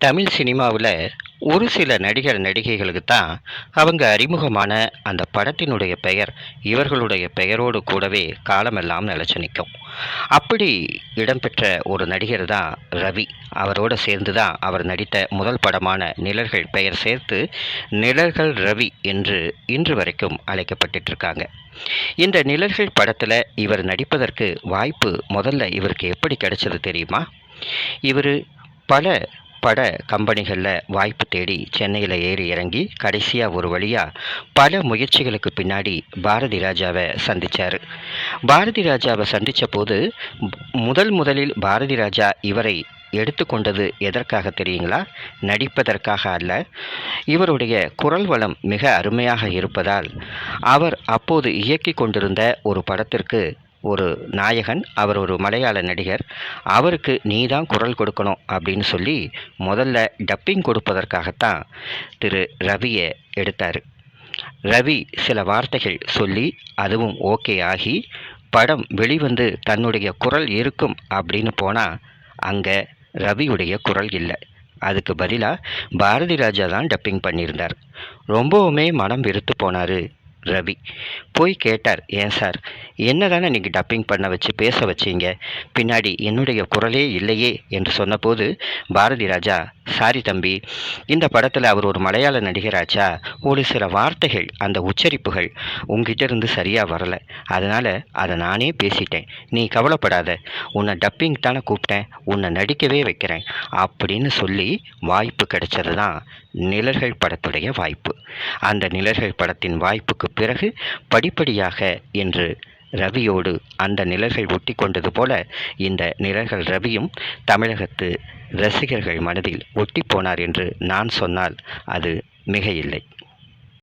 தமிழ் சினிமாவில் ஒரு சில நடிகர் நடிகைகளுக்கு தான் அவங்க அறிமுகமான அந்த படத்தினுடைய பெயர் இவர்களுடைய பெயரோடு கூடவே காலமெல்லாம் நிலச்சி நிற்கும். அப்படி இடம்பெற்ற ஒரு நடிகர் தான் ரவி. அவரோடு சேர்ந்து தான் அவர் நடித்த முதல் படமான நிழல்கள் பெயர் சேர்த்து நிழல்கள் ரவி என்று இன்று வரைக்கும் அழைக்கப்பட்டு இருக்காங்க இந்த நிழல்கள் படத்தில் இவர் நடிப்பதற்கு வாய்ப்பு முதல்ல இவருக்கு எப்படி கிடைச்சது தெரியுமா? இவர் பல பட கம்பெனிகளில் வாய்ப்பு தேடி சென்னையில் ஏறி இறங்கி கடைசியாக ஒரு வழியாக பல முயற்சிகளுக்கு பின்னாடி பாரதி ராஜாவை சந்தித்தார் பாரதி ராஜாவை சந்தித்த போது முதல் முதலில் பாரதி ராஜா இவரை எடுத்துக்கொண்டது எதற்காக தெரியுங்களா? நடிப்பதற்காக அல்ல இவருடைய குரல் வளம் மிக அருமையாக இருப்பதால் அவர் அப்போது இயக்கி கொண்டிருந்த ஒரு படத்திற்கு ஒரு நாயகன் அவர் ஒரு மலையாள நடிகர். அவருக்கு நீ தான் குரல் கொடுக்கணும் அப்படின்னு சொல்லி முதல்ல டப்பிங் கொடுப்பதற்காகத்தான் திரு ரவியை எடுத்தார். ரவி சில வார்த்தைகள் சொல்லி அதுவும் ஓகே ஆகி படம் வெளிவந்து தன்னுடைய குரல் இருக்கும் அப்படின்னு போனால் அங்கே ரவியுடைய குரல் இல்லை. அதுக்கு பதிலாக பாரதி ராஜா தான் டப்பிங் பண்ணியிருந்தார். ரொம்பவுமே மனம் வெறுத்து போனார் ரவி. போய் கேட்டார் ஏன் சார் என்ன தானே நீங்கள் டப்பிங் பண்ண வச்சு பேச வச்சீங்க? பின்னாடி என்னுடைய குரலே இல்லையே? என்று சொன்னபோது பாரதி ராஜா சாரி தம்பி இந்த படத்தில் அவர் ஒரு மலையாள நடிகராச்சா? ஒரு சில வார்த்தைகள் அந்த உச்சரிப்புகள் உங்ககிட்ட இருந்து சரியாக வரலை. அதனால் அதை நானே பேசிட்டேன். நீ கவலைப்படாத. உன்னை டப்பிங் தானே கூப்பிட்டேன். உன்னை நடிக்கவே வைக்கிறேன். அப்படின்னு சொல்லி வாய்ப்பு கிடைச்சது தான் நிழல்கள் படத்துடைய வாய்ப்பு. அந்த நிழல்கள் படத்தின் வாய்ப்புக்கு பிறகு படிப்படியாக என்று ரவியோடு அந்த நிழல்கள் ஒட்டி கொண்டது போல இந்த நிழல்கள் ரவியும் தமிழகத்து ரசிகர்கள் மனதில் ஒட்டி போனார் என்று நான் சொன்னால் அது மிக இல்லை